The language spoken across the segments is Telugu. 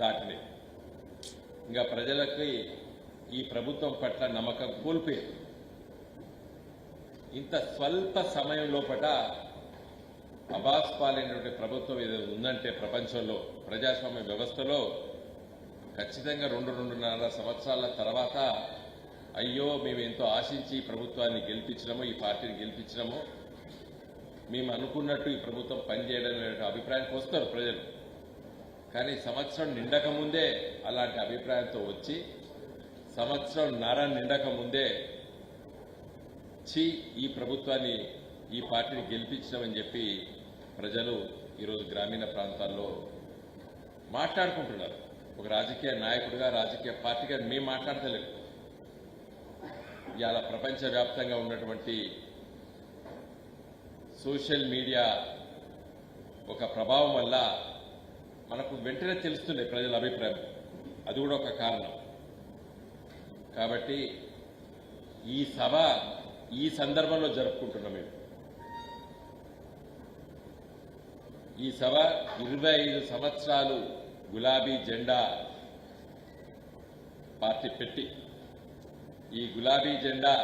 దాటినాయి ఇంకా ప్రజలకి ఈ ప్రభుత్వం పట్ల నమ్మకం కోల్పోయారు ఇంత స్వల్ప సమయం లోపట అబాస్ పాలైనటువంటి ప్రభుత్వం ఏదో ఉందంటే ప్రపంచంలో ప్రజాస్వామ్య వ్యవస్థలో ఖచ్చితంగా రెండు రెండున్నర సంవత్సరాల తర్వాత అయ్యో మేము ఎంతో ఆశించి ఈ ప్రభుత్వాన్ని గెలిపించినాము ఈ పార్టీని గెలిపించినాము. మేము అనుకున్నట్టు ఈ ప్రభుత్వం పనిచేయడం అనే అభిప్రాయానికి వస్తారు ప్రజలు. కానీ సంవత్సరం నిండక ముందే అలాంటి అభిప్రాయంతో వచ్చి సంవత్సరం నర నిండక ముందే చి ఈ ప్రభుత్వాన్ని ఈ పార్టీని గెలిపించినామని చెప్పి ప్రజలు ఈరోజు గ్రామీణ ప్రాంతాల్లో మాట్లాడుకుంటున్నారు. ఒక రాజకీయ నాయకుడిగా రాజకీయ పార్టీగా మేము మాట్లాడతలేము ఇవాళ ప్రపంచవ్యాప్తంగా ఉన్నటువంటి సోషల్ మీడియా ఒక ప్రభావం వల్ల మనకు వెంటనే తెలుస్తుంది ప్రజల అభిప్రాయం. అది కూడా ఒక కారణం. కాబట్టి ఈ సభ ఈ సందర్భంలో జరుపుకుంటున్నాం మేము. ఈ సభ ఇరవై ఐదు సంవత్సరాలు గులాబీ జెండా పార్టీ పెట్టి ఈ గులాబీ జెండా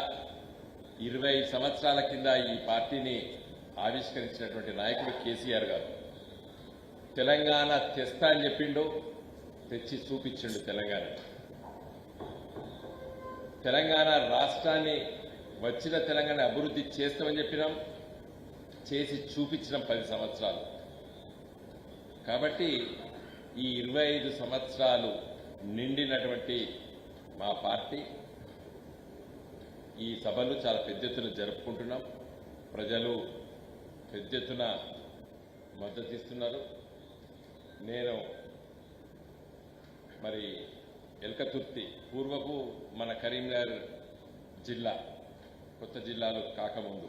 ఇరవై సంవత్సరాల కింద ఈ పార్టీని ఆవిష్కరించినటువంటి నాయకుడు కేసీఆర్ గారు. తెలంగాణ తెస్తా అని చెప్పిండు తెచ్చి చూపించిండు తెలంగాణ. తెలంగాణ రాష్ట్రాన్ని వచ్చిన తెలంగాణ అభివృద్ధి చేస్తామని చెప్పినాం చేసి చూపించినాం పది సంవత్సరాలు. కాబట్టి ఈ ఇరవై ఐదు సంవత్సరాలు నిండినటువంటి మా పార్టీ ఈ సభలు చాలా పెద్ద ఎత్తున జరుపుకుంటున్నాం. ప్రజలు పెద్ద ఎత్తున మద్దతు ఇస్తున్నారు. నేను మరి ఎల్కతుర్తి పూర్వపు మన కరీంనగర్ జిల్లా కొత్త జిల్లాలు కాకముందు.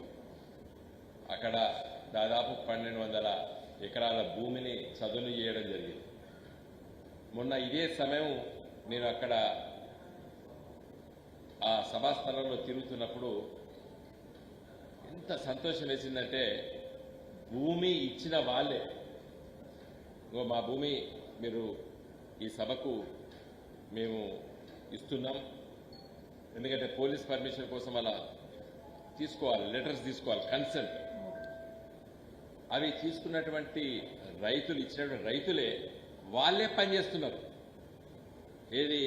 అక్కడ దాదాపు పన్నెండు వందల ఎకరాల భూమిని చదును చేయడం జరిగింది. మొన్న ఇదే సమయం నేను అక్కడ ఆ సభాస్థలంలో తిరుగుతున్నప్పుడు ఎంత సంతోషం వేసిందంటే భూమి ఇచ్చిన వాళ్ళే. ఇంకో మా భూమి మీరు ఈ సభకు మేము ఇస్తున్నాం. ఎందుకంటే పోలీస్ పర్మిషన్ కోసం అలా తీసుకోవాలి లెటర్స్ తీసుకోవాలి కన్సెంట్ అవి తీసుకున్నటువంటి రైతులు ఇచ్చినటువంటి రైతులే వాళ్ళే పనిచేస్తున్నారు ఏది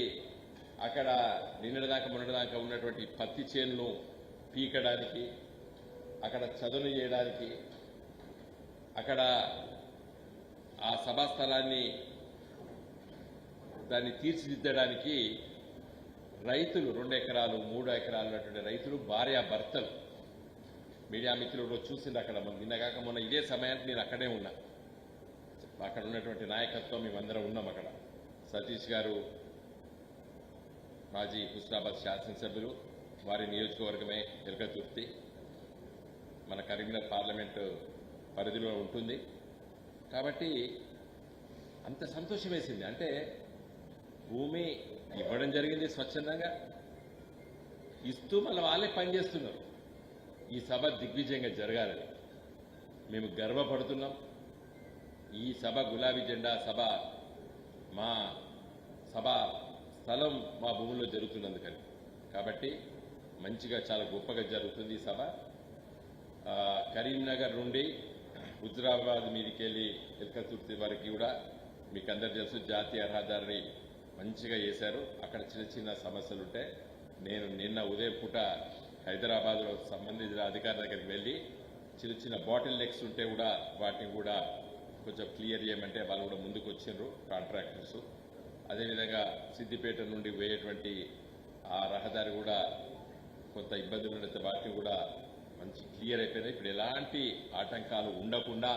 అక్కడ నిన్నటిదాకా మొన్నటిదాకా ఉన్నటువంటి పత్తి చేనును పీకడానికి అక్కడ చదును చేయడానికి అక్కడ ఆ సభా స్థలాన్ని దాన్ని తీర్చిదిద్దడానికి రైతులు రెండు ఎకరాలు మూడు ఎకరాలు ఉన్నటువంటి రైతులు భార్యాభర్తలు. మీడియా మిత్రులు చూసింది అక్కడ. మొన్న నిన్నగాక మొన్న ఇదే సమయానికి నేను అక్కడే ఉన్నా. అక్కడ ఉన్నటువంటి నాయకత్వం మేమందరం ఉన్నాం అక్కడ. సతీష్ గారు మాజీ హుస్నాబాద్ శాసనసభ్యులు వారి నియోజకవర్గమే ఎలకతుర్తి మన కరీంనగర్ పార్లమెంటు పరిధిలో ఉంటుంది. కాబట్టి అంత సంతోషం వేసింది. అంటే భూమి ఇవ్వడం జరిగింది స్వచ్ఛందంగా. ఇస్తూ మళ్ళీ వాళ్ళే పనిచేస్తున్నారు ఈ సభ దిగ్విజయంగా జరగాలని మేము గర్వపడుతున్నాం. ఈ సభ గులాబీ జెండా సభ మా సభ స్థలం మా భూమిలో జరుగుతున్నందుకని. కాబట్టి మంచిగా చాలా గొప్పగా జరుగుతుంది ఈ సభ. కరీంనగర్ నుండి హుజురాబాద్ మీదకి వెళ్ళి ఎల్కతుర్తి వరకు కూడా మీకు అందరు తెలుసు జాతీయ రహదారిని మంచిగా చేశారు. అక్కడ చిన్న చిన్న సమస్యలు ఉంటాయి నేను నిన్న ఉదయం పూట హైదరాబాద్లో సంబంధించిన అధికారుల దగ్గరికి వెళ్ళి చిన్న చిన్న బాటిల్ నెక్స్ ఉంటే కూడా వాటిని కూడా కొంచెం క్లియర్ చేయమంటే వాళ్ళు కూడా ముందుకు వచ్చిండ్రు కాంట్రాక్టర్స్. అదేవిధంగా సిద్దిపేట నుండి పోయేటువంటి ఆ రహదారి కూడా కొంత ఇబ్బందులు ఉండే వాటిని కూడా మంచి క్లియర్ అయిపోయినాయి ఇప్పుడు ఎలాంటి ఆటంకాలు ఉండకుండా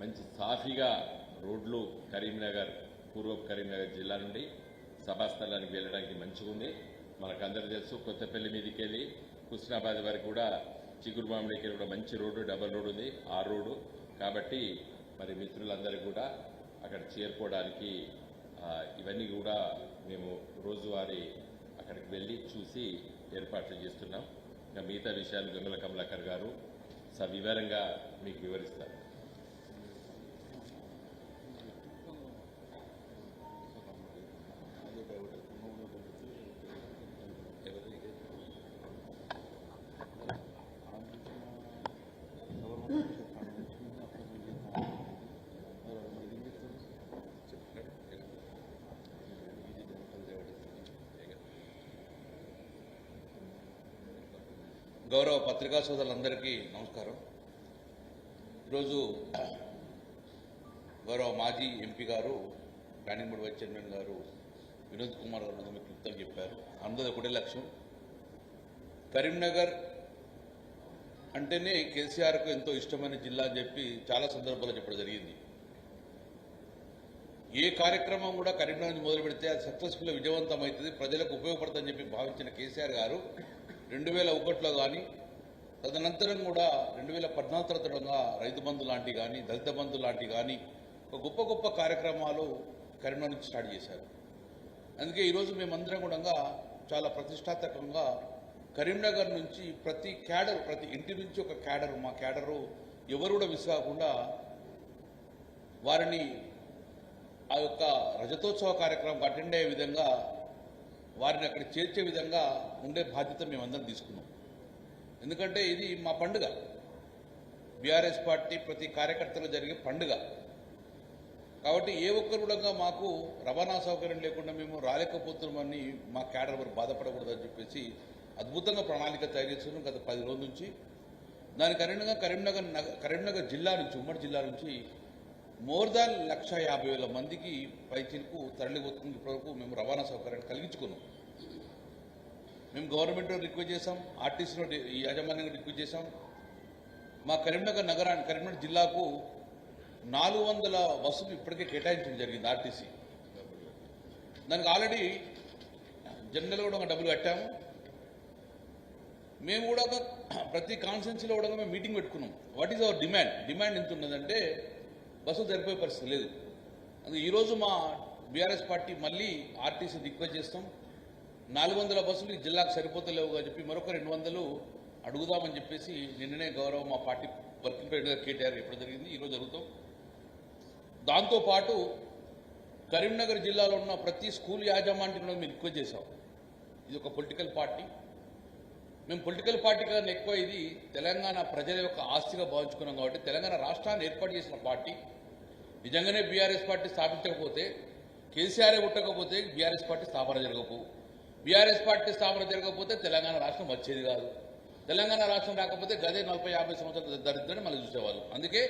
మంచి సాఫీగా రోడ్లు కరీంనగర్ పూర్వపు కరీంనగర్ జిల్లా నుండి సభాస్థలానికి వెళ్ళడానికి మంచిగా ఉంది. మనకందరూ తెలుసు కొత్తపల్లి మీదకి వెళ్ళి హుస్నాబాద్ వరకు కూడా చిగురుమామిడికి కూడా మంచి రోడ్డు డబల్ రోడ్డు ఉంది ఆ రోడ్డు. కాబట్టి మరి మిత్రులందరూ కూడా అక్కడ చేరుకోవడానికి ఇవన్నీ కూడా మేము రోజువారీ అక్కడికి వెళ్ళి చూసి ఏర్పాట్లు చేస్తున్నాం. ఇంకా మిగతా విషయాలు గంగుల కమలాకర్ గారు సవివరంగా మీకు వివరిస్తారు. గౌరవ పత్రికా సోదరులందరికీ నమస్కారం. ఈరోజు గౌరవ మాజీ ఎంపీ గారు ప్లానింగ్ బోర్డు వైస్ చైర్మన్ గారు వినోద్ కుమార్ గారు మీకు క్లుప్తంగా చెప్పారు. అందరూ ఒకటే లక్ష్యం. కరీంనగర్ అంటేనే కేసీఆర్కు ఎంతో ఇష్టమైన జిల్లా అని చెప్పి చాలా సందర్భాల్లో చెప్పడం జరిగింది. ఏ కార్యక్రమం కూడా కరీంనగర్ మొదలు పెడితే అది సక్సెస్ఫుల్గా విజయవంతం అవుతుంది ప్రజలకు ఉపయోగపడుతుందని చెప్పి భావించిన కేసీఆర్ గారు రెండు వేల ఒకటిలో కానీ తదనంతరం కూడా రెండు వేల పద్నాలుగు తర్వాత రైతు బంధు లాంటి కానీ దళిత బంధు లాంటి కానీ ఒక గొప్ప గొప్ప కార్యక్రమాలు కరీంనగర్ నుంచి స్టార్ట్ చేశారు. అందుకే ఈరోజు మేమందరం కూడా చాలా ప్రతిష్టాత్మకంగా కరీంనగర్ నుంచి ప్రతి క్యాడర్ ప్రతి ఇంటి నుంచి ఒక క్యాడర్ మా క్యాడరు ఎవరు కూడా మిస్ కాకుండా వారిని ఆ యొక్క రజతోత్సవ కార్యక్రమం అటెండ్ అయ్యే విధంగా వారిని అక్కడ చేర్చే విధంగా ఉండే బాధ్యత మేమందరం తీసుకున్నాం. ఎందుకంటే ఇది మా పండుగ. బీఆర్ఎస్ పార్టీ ప్రతి కార్యకర్తలు జరిగే పండుగ. కాబట్టి ఏ ఒక్కరు కూడా మాకు రవాణా సౌకర్యం లేకుండా మేము రాలేకపోతున్నామని మా క్యాడర్ వారు బాధపడకూడదని చెప్పేసి అద్భుతంగా ప్రణాళిక తయారు చేస్తున్నాం గత పది రోజుల నుంచి. దానికి కారణంగా కరీంనగర్ కరీంనగర్ జిల్లా నుంచి ఉమ్మడి జిల్లా నుంచి మోర్ దాన్ లక్ష యాభై వేల మందికి పైచీలకు తరలిపోతుంది ఇప్పటివరకు మేము రవాణా సౌకర్యాన్ని కలిగించుకున్నాం. మేము గవర్నమెంట్ రిక్వెస్ట్ చేసాం ఆర్టీసీలో ఈ యాజమాన్యంగా రిక్వెస్ట్ చేసాం మా కరీంనగర్ నగరాన్ని కరీంనగర్ జిల్లాకు నాలుగు వందల బస్సులు ఇప్పటికే కేటాయించడం జరిగింది ఆర్టీసీ. దానికి ఆల్రెడీ జనరల్ కూడా ఒక డబ్బులు కట్టాము. మేము కూడా ఒక ప్రతి కాన్స్టెన్సీలో కూడా మేము మీటింగ్ పెట్టుకున్నాం. What is our demand demand ఎంత ఉన్నదంటే బస్సులు సరిపోయే పరిస్థితి లేదు. అందుకే ఈరోజు మా బీఆర్ఎస్ పార్టీ మళ్ళీ ఆర్టీసీ రిక్వెస్ట్ చేస్తాం. నాలుగు వందల బస్సులు ఈ జిల్లాకు సరిపోతలేవు అని చెప్పి మరొక రెండు వందలు అడుగుదామని చెప్పేసి నిన్ననే గౌరవ మా పార్టీ వర్కింగ్ ప్రెసిడెంట్ కేటీఆర్ ఇప్పుడు జరిగింది. ఈరోజు జరుగుతాం. దాంతోపాటు కరీంనగర్ జిల్లాలో ఉన్న ప్రతి స్కూల్ యాజమాన్యం కూడా మేము రిక్వెస్ట్ చేశాం. ఇది ఒక పొలిటికల్ పార్టీ. మేము పొలిటికల్ పార్టీ కన్నా ఎక్కువ ఇది తెలంగాణ ప్రజల యొక్క ఆస్తిగా భావించుకున్నాం కాబట్టి తెలంగాణ రాష్ట్రాన్ని ఏర్పాటు చేసిన పార్టీ. నిజంగానే బీఆర్ఎస్ పార్టీ స్థాపించకపోతే కేసీఆర్ఏ పుట్టకపోతే బీఆర్ఎస్ పార్టీ స్థాపన జరగకపోవు బీఆర్ఎస్ పార్టీ స్థాపన జరగకపోతే తెలంగాణ రాష్ట్రం వచ్చేది కాదు. తెలంగాణ రాష్ట్రం రాకపోతే గదే నలభై యాభై సంవత్సరాల దరిద్రని మళ్ళీ చూసేవాళ్ళు. అందుకే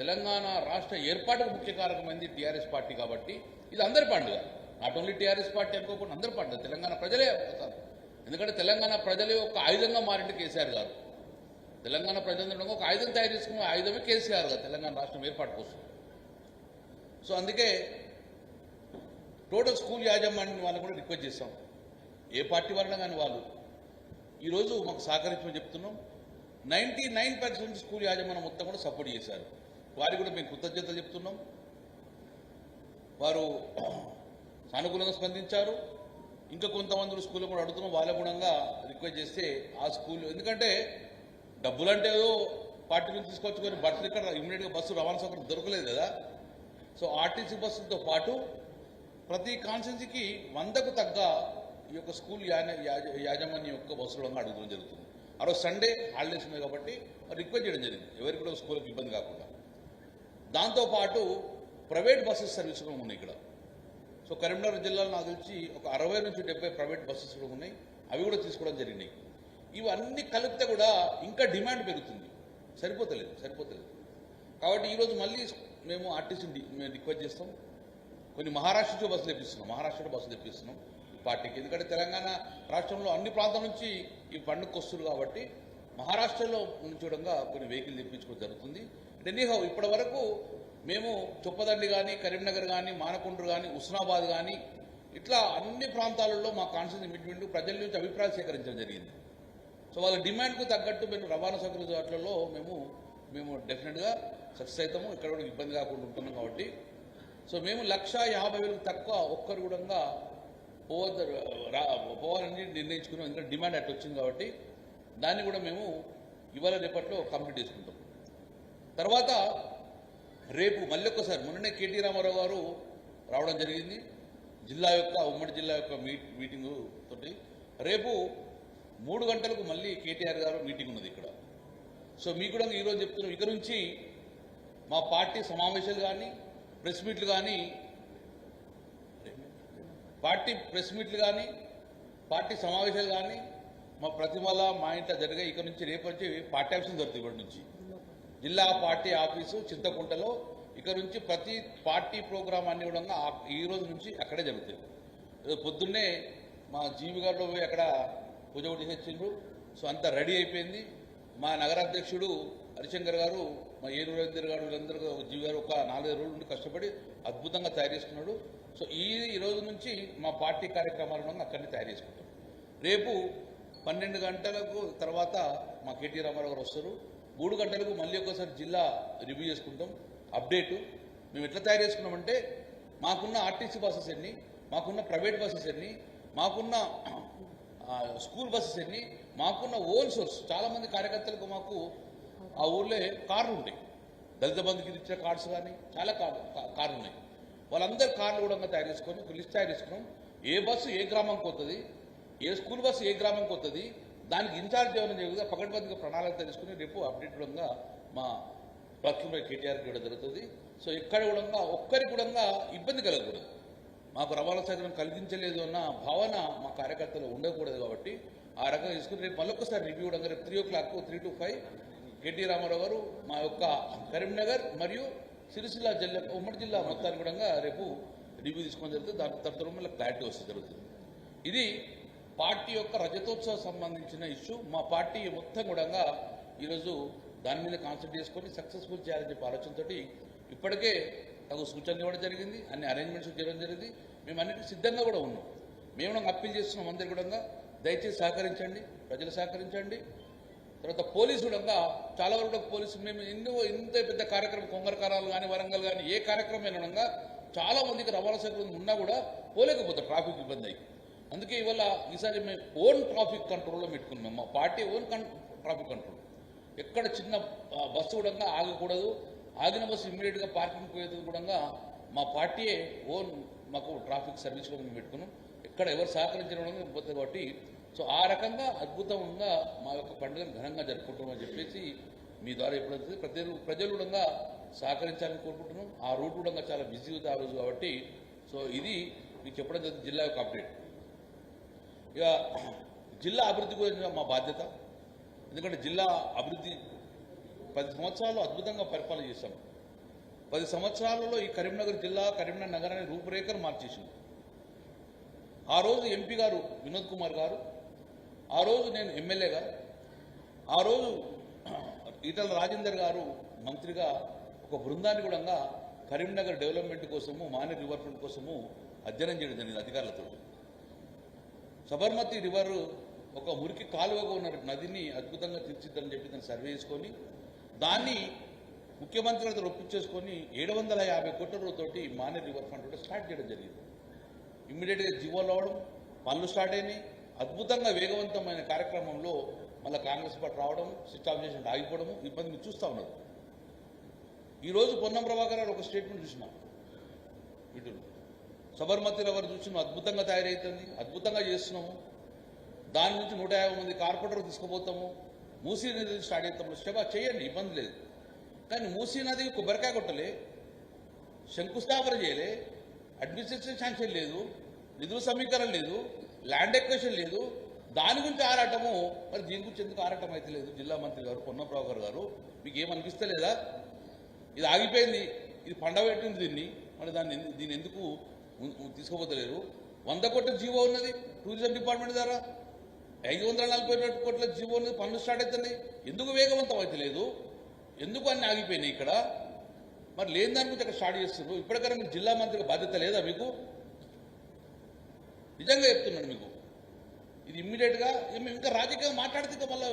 తెలంగాణ రాష్ట్ర ఏర్పాటుకు ముఖ్య కారకమైంది టీఆర్ఎస్ పార్టీ కాబట్టి ఇది అందరి పండుగ. నాట్ ఓన్లీ టీఆర్ఎస్ పార్టీ అనుకోకుండా అందరి పండుగ. తెలంగాణ ప్రజలే ఎందుకంటే తెలంగాణ ప్రజలే ఒక ఆయుధంగా మారింది కేసీఆర్ గారు. తెలంగాణ ప్రజలందరూ ఒక ఆయుధం తయారు చేసుకున్న ఆయుధమే కేసీఆర్ గారు తెలంగాణ రాష్ట్రం ఏర్పాటు కోసం. సో అందుకే టోటల్ స్కూల్ యాజమాన్యం వాళ్ళని కూడా రిక్వెస్ట్ చేస్తాం ఏ పార్టీ వాళ్ళ కానీ వాళ్ళు. ఈరోజు మాకు సహకరించమని చెప్తున్నాం. నైంటీ నైన్ పర్సెంట్ స్కూల్ యాజమాన్యం మొత్తం కూడా సపోర్ట్ చేశారు. వారికి కూడా మేము కృతజ్ఞతలు చెప్తున్నాం. వారు సానుకూలంగా స్పందించారు. ఇంకా కొంతమంది స్కూల్లో కూడా అడుగుతున్నాం. వాళ్ళ గుణంగా రిక్వెస్ట్ చేస్తే ఆ స్కూల్ ఎందుకంటే డబ్బులంటే ఏదో పార్టీ నుంచి తీసుకోవచ్చు కానీ బస్సులు ఇక్కడ ఇమీడియట్గా బస్సు రవాణా సౌకర్యం దొరకలేదు కదా. సో ఆర్టీసీ బస్సులతో పాటు ప్రతి కాన్స్టెన్సీకి వందకు తగ్గ ఈ యొక్క స్కూల్ యాజ- యాజ- యాజమాన్యం యొక్క బస్సులో అడగడం జరుగుతుంది. ఆ రోజు సండే హాలిడేస్ ఉన్నాయి కాబట్టి రిక్వెస్ట్ చేయడం జరిగింది. ఎవరికి కూడా స్కూల్కి ఇబ్బంది కాకుండా. దాంతోపాటు ప్రైవేట్ బస్సెస్ సర్వీస్ కూడా ఉన్నాయి ఇక్కడ. సో కరీంనగర్ జిల్లాలో నాకు తెలిసి ఒక అరవై నుంచి డెబ్బై ప్రైవేట్ బస్సెస్ కూడా ఉన్నాయి. అవి కూడా తీసుకోవడం జరిగినాయి. ఇవన్నీ కలిపితే కూడా ఇంకా డిమాండ్ పెరుగుతుంది. సరిపోతలేదు సరిపోతలేదు. కాబట్టి ఈరోజు మళ్ళీ మేము ఆర్టీసీని మేము రిక్వెస్ట్ చేస్తాం. కొన్ని మహారాష్ట్రతో బస్సులు తెప్పిస్తున్నాం. మహారాష్ట్రలో బస్సులు తెప్పిస్తున్నాం. పార్టీకి. ఎందుకంటే తెలంగాణ రాష్ట్రంలో అన్ని ప్రాంతాల నుంచి ఈ పండుగకు వస్తుంది కాబట్టి మహారాష్ట్రలో నుంచి కొన్ని వెహికల్ తెప్పించుకోవడం జరుగుతుంది. ఎనీహౌ ఇప్పటి వరకు మేము చొప్పదండి కానీ కరీంనగర్ కానీ మానకొండ్రు కానీ ఉస్నాబాద్ కానీ ఇట్లా అన్ని ప్రాంతాలలో మా కాన్స్టిట్యూన్సీ మీటింగ్ ప్రజల నుంచి అభిప్రాయాలు సేకరించడం జరిగింది. సో వాళ్ళ డిమాండ్కు తగ్గట్టు మేము రవాణా సౌకర్యాలలో మేము మేము డెఫినెట్గా సక్సెస్ అవుతాము. ఇక్కడ కూడా ఇబ్బంది కాకుండా ఉంటున్నాం కాబట్టి. సో మేము లక్ష యాభై వేలకు తక్కువ ఒక్కరు కూడా పోవద్దు రా- పోవాలని నిర్ణయించుకున్నాం. ఎందుకంటే డిమాండ్ అట్లా వచ్చింది కాబట్టి దాన్ని కూడా మేము ఇవాళ రేపట్లో కంప్లీట్ చేసుకుంటాం. తర్వాత రేపు మళ్ళీ ఒక్కసారి మొన్ననే కేటీ రామారావు గారు రావడం జరిగింది. జిల్లా యొక్క ఉమ్మడి జిల్లా యొక్క మీట్ మీటింగు తోటి రేపు మూడు గంటలకు మళ్ళీ కేటీఆర్ గారు మీటింగ్ ఉన్నది ఇక్కడ. సో మీకు కూడా ఈరోజు చెప్తున్నాం. ఇక నుంచి మా పార్టీ సమావేశాలు కానీ ప్రెస్ మీట్లు కానీ పార్టీ ప్రెస్ మీట్లు కానీ పార్టీ సమావేశాలు కానీ మా ప్రతిమల మా ఇంట్లో జరిగే ఇక్కడ నుంచి రేపు నుంచి పార్టీ ఆఫీస్ దొరుకుతుంది ఇప్పటి నుంచి. జిల్లా పార్టీ ఆఫీసు చింతకుంటలో ఇక్కడ నుంచి ప్రతి పార్టీ ప్రోగ్రాం అన్ని కూడా ఈ రోజు నుంచి అక్కడే జరుగుతాయి. పొద్దున్నే మా జీవి గారు పోయి అక్కడ పూజ కూడా తెచ్చిండ్రు సో అంతా రెడీ అయిపోయింది. మా నగర అధ్యక్షుడు హరిశంకర్ గారు మా ఏరు రవీంద్ర గారు వీళ్ళందరూ జీవి గారు ఒక నాలుగైదు రోజుల నుండి కష్టపడి అద్భుతంగా తయారు చేసుకున్నాడు. సో ఈ ఈ రోజు నుంచి మా పార్టీ కార్యక్రమాలను అక్కడనే తయారు చేసుకుంటాం. రేపు పన్నెండు గంటలకు తర్వాత మా కేటీ రామారావు గారు వస్తారు. మూడు గంటలకు మళ్ళీ ఒకసారి జిల్లా రివ్యూ చేసుకుంటాం. అప్డేటు మేము ఎట్లా తయారు చేసుకున్నామంటే మాకున్న ఆర్టీసీ బస్సెస్ ఎన్ని మాకున్న ప్రైవేట్ బస్సెస్ ఎన్ని మాకున్న స్కూల్ బస్సెస్ ఎన్ని మాకున్న ఓన్ సోర్స్ చాలామంది కార్యకర్తలకు మాకు ఆ ఊర్లో కార్లు ఉన్నాయి దళిత బంధుకి ఇచ్చే కార్డ్స్ కానీ చాలా కార్ కార్లు ఉన్నాయి. వాళ్ళందరూ కార్లు కూడా తయారు చేసుకొని ఒక లిస్ట్ తయారు చేసుకున్నాం. ఏ బస్సు ఏ గ్రామంకి వస్తుంది ఏ స్కూల్ బస్సు ఏ గ్రామంకి వస్తుంది దానికి ఇన్ఛార్జ్ ఏమైనా జరుగుతుంది పకడ్బందీగా ప్రణాళిక తెలుసుకుని రేపు అప్డేటెడ్గా మా ప్రక్రియ కేటీఆర్ కూడా జరుగుతుంది. సో ఎక్కడ కూడా ఒక్కరికి కూడా ఇబ్బంది కలగకూడదు. మాకు రవాణా సౌకర్యం కలిగించలేదు అన్న భావన మా కార్యకర్తలు ఉండకూడదు కాబట్టి ఆ రకంగా తీసుకుని రేపు మళ్ళొకసారి రివ్యూ కూడా రేపు three o'clock three to five KT Ramarao గారు మా యొక్క కరీంనగర్ మరియు సిరిసిల్ల జిల్లా ఉమ్మడి జిల్లా మొత్తానికి కూడా రేపు రివ్యూ తీసుకొని జరుగుతుంది. దాని తర్వాత మళ్ళీ క్లారిటీ వస్తే జరుగుతుంది. ఇది పార్టీ యొక్క రజతోత్సవం సంబంధించిన ఇష్యూ మా పార్టీ మొత్తం కూడా ఈరోజు దాని మీద కాన్సన్ట్రేట్ చేసుకొని సక్సెస్ఫుల్ చేయాలని చెప్పి ఆలోచనతోటి ఇప్పటికే తగు సూచనలు ఇవ్వడం జరిగింది. అన్ని అరేంజ్మెంట్స్ చేయడం జరిగింది. మేము అన్నిటికీ సిద్ధంగా కూడా ఉన్నాం. మేము అప్పీల్ చేస్తున్నాం అందరు కూడా. దయచేసి సహకరించండి. ప్రజలు సహకరించండి. తర్వాత పోలీసు కూడా చాలా వరకు కూడా పోలీసు మేము ఎన్నో ఇంత పెద్ద కార్యక్రమం కొంగరకారాలు కానీ వరంగల్ కానీ ఏ కార్యక్రమం అయినా చాలా మందికి రవాణా సౌకర్యం ఉన్నా కూడా పోలేకపోతారు ట్రాఫిక్ ఇబ్బంది అయ్యి. అందుకే ఇవాళ ఈసారి మేము ఓన్ ట్రాఫిక్ కంట్రోల్లో పెట్టుకున్నాం. మా పార్టీ ఓన్ ట్రాఫిక్ కంట్రోల్. ఎక్కడ చిన్న బస్సు కూడా ఆగకూడదు. ఆగిన బస్సు ఇమ్మీడియట్గా పార్కింగ్ పోయేది కూడా మా పార్టీయే ఓన్ మాకు ట్రాఫిక్ సర్వీస్ కూడా మేము పెట్టుకున్నాం. ఎక్కడ ఎవరు సహకరించడం పోతుంది కాబట్టి సో ఆ రకంగా అద్భుతంగా మా యొక్క పండుగను ఘనంగా జరుపుకుంటామని చెప్పేసి మీ ద్వారా ఎప్పుడైతే ప్రజలు ప్రజలు కూడా సహకరించాలని కోరుకుంటున్నాం. ఆ రూట్ కూడా చాలా బిజీ ఉంది ఆ రోజు కాబట్టి. సో ఇది మీకు చెప్పడం జరుగుతుంది జిల్లా యొక్క అప్డేట్ ఇక జిల్లా అభివృద్ధి గురించి మా బాధ్యత. ఎందుకంటే జిల్లా అభివృద్ధి పది సంవత్సరాలు అద్భుతంగా పరిపాలన చేశాం. పది సంవత్సరాలలో ఈ కరీంనగర్ జిల్లా కరీంనగర్ నగరాన్ని రూపురేఖను మార్చేసింది. ఆ రోజు ఎంపీ గారు వినోద్ కుమార్ గారు ఆ రోజు నేను ఎమ్మెల్యేగా ఆ రోజు ఈటల రాజేందర్ గారు మంత్రిగా ఒక బృందాన్ని కూడా కరీంనగర్ డెవలప్మెంట్ కోసము మానే రివర్ ఫ్రంట్ కోసము అధ్యయనం చేయడం జరిగింది అధికారులతో. సబర్మతి రివర్ ఒక మురికి కాలువగా ఉన్న నదిని అద్భుతంగా తీర్చిద్దని చెప్పి దాన్ని సర్వే చేసుకొని దాన్ని ముఖ్యమంత్రి గారితో ఒప్పించేసుకొని ఏడు వందల యాభై కోట్ల రూపాయలతోటి మానే రివర్ ఫ్రంట్ కూడా స్టార్ట్ చేయడం జరిగింది. ఇమ్మీడియట్గా జీవోలు అవడం పనులు స్టార్ట్ అయినాయి. అద్భుతంగా వేగవంతమైన కార్యక్రమంలో మళ్ళీ కాంగ్రెస్ పార్టీ రావడం స్విచ్ ఆఫ్ చేసి ఆగిపోవడము ఇబ్బంది మీరు చూస్తూ ఉన్నారు. ఈరోజు పొన్నం ప్రభాకర్ గారు ఒక స్టేట్మెంట్ చూసినాం. ఇటు సబర్మతి రవర్ చూసినాం అద్భుతంగా తయారవుతుంది అద్భుతంగా చేస్తున్నాము. దాని నుంచి నూట యాభై మంది కార్పొరేటర్ తీసుకుపోతాము. మూసీ నది స్టార్ట్ అవుతాము శబా చేయండి ఇబ్బంది లేదు. కానీ మూసీ నది కొబ్బరికాయ కొట్టలే శంకుస్థాపన చేయలే అడ్మినిస్ట్రేషన్ శాంక్షన్ లేదు నిధుల సమీకరణ లేదు ల్యాండ్ ఎక్వేషన్ లేదు. దాని గురించి ఆరాటము. మరి దీని గురించి ఎందుకు ఆరాటం అయితే లేదు? జిల్లా మంత్రి గారు పొన్నప్రభాకర్ గారు మీకు ఏమనిపిస్తలేదా? ఇది ఆగిపోయింది. ఇది పండబెట్టింది దీన్ని. మరి దాన్ని దీన్ని ఎందుకు తీసుకోపోతలేరు వంద కోట్ల జీవో ఉన్నది టూరిజం డిపార్ట్మెంట్ ద్వారా. ఐదు వందల నలభై రెండు కోట్ల జీవో ఉన్నది. పనులు స్టార్ట్ అవుతున్నాయి. ఎందుకు వేగవంతం అయితే లేదు? ఎందుకు అన్ని ఆగిపోయినాయి ఇక్కడ? మరి లేని దాని గురించి అక్కడ స్టార్ట్ చేస్తున్నారు. ఇప్పటికైనా మీకు జిల్లా మంత్రికి బాధ్యత లేదా మీకు? నిజంగా చెప్తున్నాను మీకు. ఇది ఇమ్మీడియట్గా మేము ఇంకా రాజకీయంగా మాట్లాడితే ఇంకా మళ్ళీ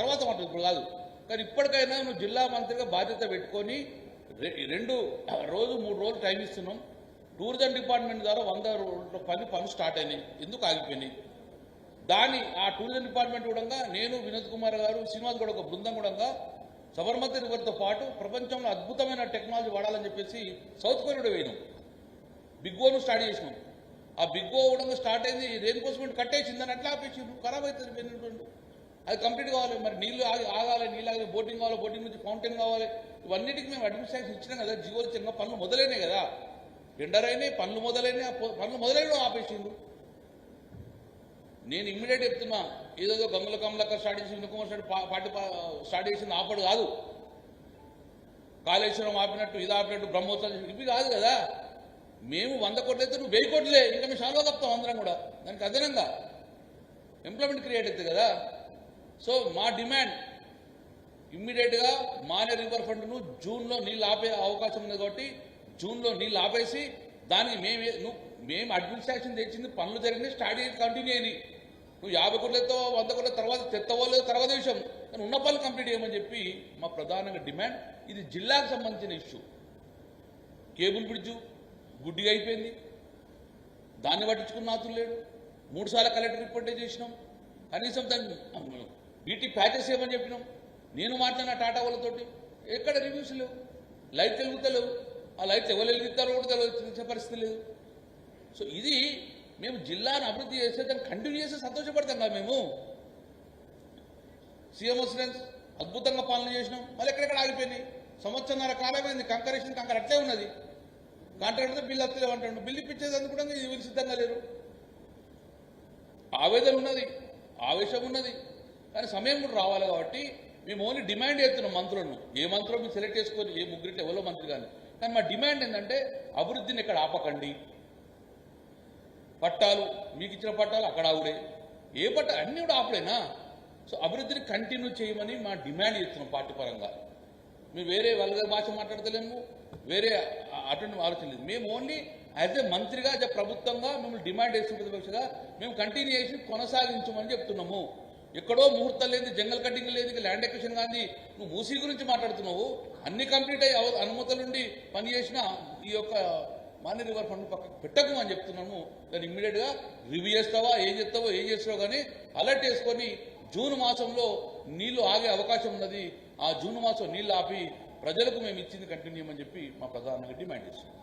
తర్వాత మాట్లాడు ఇప్పుడు కాదు కానీ ఇప్పటికైనా నువ్వు జిల్లా మంత్రిగా బాధ్యత పెట్టుకొని రెండు రోజు మూడు రోజులు టైం ఇస్తున్నాం. టూరిజం డిపార్ట్మెంట్ ద్వారా వంద రోజుల పని పనులు స్టార్ట్ అయినాయి. ఎందుకు ఆగిపోయినాయి? దాని ఆ టూరిజం డిపార్ట్మెంట్ కూడా నేను వినోద్ కుమార్ గారు శ్రీనివాస్ కూడా ఒక బృందం కూడా సబర్మతి రివర్తో పాటు ప్రపంచంలో అద్భుతమైన టెక్నాలజీ వాడాలని చెప్పేసి సౌత్ కొరియా వేయడం బిగ్ ఓను స్టార్ట్ చేసినాం. ఆ బిగ్ అవ్వడం స్టార్ట్ అయింది రేన్ఫోర్స్మెంట్ కట్టేసింది అని అట్లా ఆపేసిండ్రు. ఖరాబ్ అవుతుంది బెనిఫిట్ అది కంప్లీట్ కావాలి మరి నీళ్ళు ఆగి ఆగాలి నీళ్ళు ఆగాలి బోటింగ్ కావాలి బోటింగ్ నుంచి ఫౌంటైన్ కావాలి. ఇవన్నిటికి మేము అడ్మినిస్ట్రేషన్ ఇచ్చినాం కదా జీవో చిన్న పనులు మొదలైనాయి కదా. టెండర్ అయినాయి పనులు మొదలైనాయి పనులు మొదలైన ఆపేసిండు నేను ఇమ్మీడియట్ చెప్తున్నా ఏదో గంగుల కమలక్క స్టార్ట్ చేసి వినుకుమార్ స్టార్ట్ పార్టీ స్టార్ట్ చేసింది ఆపడు కాదు. కాళేశ్వరం ఆపినట్టు ఇది ఆపినట్టు బ్రహ్మోత్సవం ఇవి కాదు కదా. మేము వంద కోట్లు అయితే నువ్వు వెయ్యి కోట్లే ఇంకా మేము చాలా చెప్తాం అందరం కూడా. దానికి అదనంగా. ఎంప్లాయ్మెంట్ క్రియేట్ అవుతుంది కదా. సో మా డిమాండ్ ఇమ్మీడియట్గా మానే రివర్ ఫ్రంట్ను జూన్లో నీళ్ళు ఆపే అవకాశం ఉంది కాబట్టి జూన్లో నీళ్ళు ఆపేసి దానికి మేము నువ్వు మేము అడ్మినిస్ట్రేషన్ తెచ్చింది పనులు జరిగినాయి స్టార్టింగ్ కంటిన్యూ అయినాయి. నువ్వు యాభై కోట్లతో వంద కోట్ల తర్వాత తెత్తవో లేదో తర్వాత విషయం. కానీ ఉన్న పనులు కంప్లీట్ చేయమని చెప్పి మా ప్రధానంగా డిమాండ్ ఇది జిల్లాకు సంబంధించిన ఇష్యూ కేబుల్ బ్రిడ్జు గుడ్డిగా అయిపోయింది. దాన్ని పట్టించుకున్న నాతులు లేడు. మూడుసార్లు కలెక్టర్ రిపోర్టే చేసినాం. కనీసం దాన్ని బీటీ ప్యాచెస్ చేయమని చెప్పినాం? నేను మాట్లాడిన టాటా వాళ్ళతోటి ఎక్కడ రివ్యూస్ లేవు. లైట్ వెలుగుతలేవు ఆ లైట్ ఎవరు వెలిగిస్తారో కూడా తెలియదు తెలిసే పరిస్థితి లేదు. సో ఇది మేము జిల్లాను అభివృద్ధి చేస్తే దాన్ని కంటిన్యూ చేస్తే సంతోషపడతాం కదా మేము. సీఎం రెసిడెన్స్ అద్భుతంగా పాలన చేసినాం. మళ్ళీ ఎక్కడెక్కడ ఆగిపోయినాయి? సంవత్సరంన్నర కాలమైంది. కంకరేషన్ కంకర అట్లే ఉన్నది. కాంట్రాక్టర్తో బిల్లు వస్తలేవు అంటాడు. బిల్లు ఇప్పించేందుకు కూడా వీళ్ళు సిద్ధంగా లేరు. ఆవేదన ఉన్నది ఆవేశం ఉన్నది. కానీ సమయం కూడా రావాలి కాబట్టి మేము ఓన్లీ డిమాండ్ చేస్తున్నాం మంత్రులను. ఏ మంత్రులు మీరు సెలెక్ట్ చేసుకొని ఏ ముగ్గురితో ఎవరో మంత్రి కానీ. కానీ మా డిమాండ్ ఏంటంటే అభివృద్ధిని ఇక్కడ ఆపకండి. పట్టాలు మీకు ఇచ్చిన పట్టాలు అక్కడ ఆవుడే ఏ పట్ట అన్నీ కూడా ఆపడేనా? సో అభివృద్ధిని కంటిన్యూ చేయమని మా డిమాండ్ చేస్తున్నాం పార్టీ పరంగా. మేము వేరే వల్గర్ భాష మాట్లాడతలేము వేరే అటువంటి ఆలోచన లేదు. మేము ఓన్లీ యాజ్ ఏ మంత్రిగా యాజ్ ఏ ప్రభుత్వంగా మిమ్మల్ని డిమాండ్ చేసిన ప్రతిపక్షగా మేము కంటిన్యూ చేసి కొనసాగించమని చెప్తున్నాము. ఎక్కడో ముహూర్తం లేదు జంగల్ కటింగ్ లేదు ల్యాండ్ ఎక్విషన్ కానీ నువ్వు మూసీ గురించి మాట్లాడుతున్నావు. అన్ని కంప్లీట్ అయ్యి అవ- అనుమతులుండి పనిచేసిన ఈ యొక్క మాన్య రివర్ ఫండ్ పక్కకు పెట్టకు అని చెప్తున్నాము. దాన్ని ఇమ్మీడియట్గా రివ్యూ చేస్తావా ఏం చేస్తావో ఏం చేస్తావో కానీ అలర్ట్ చేసుకొని జూన్ మాసంలో నీళ్ళు ఆగే అవకాశం ఉన్నది. ఆ జూన్ మాసం నీళ్ళు ఆపి ప్రజలకు మేము ఇచ్చింది కంటిన్యూ అని చెప్పి మా ప్రధానంగా డిమాండ్ చేస్తున్నాం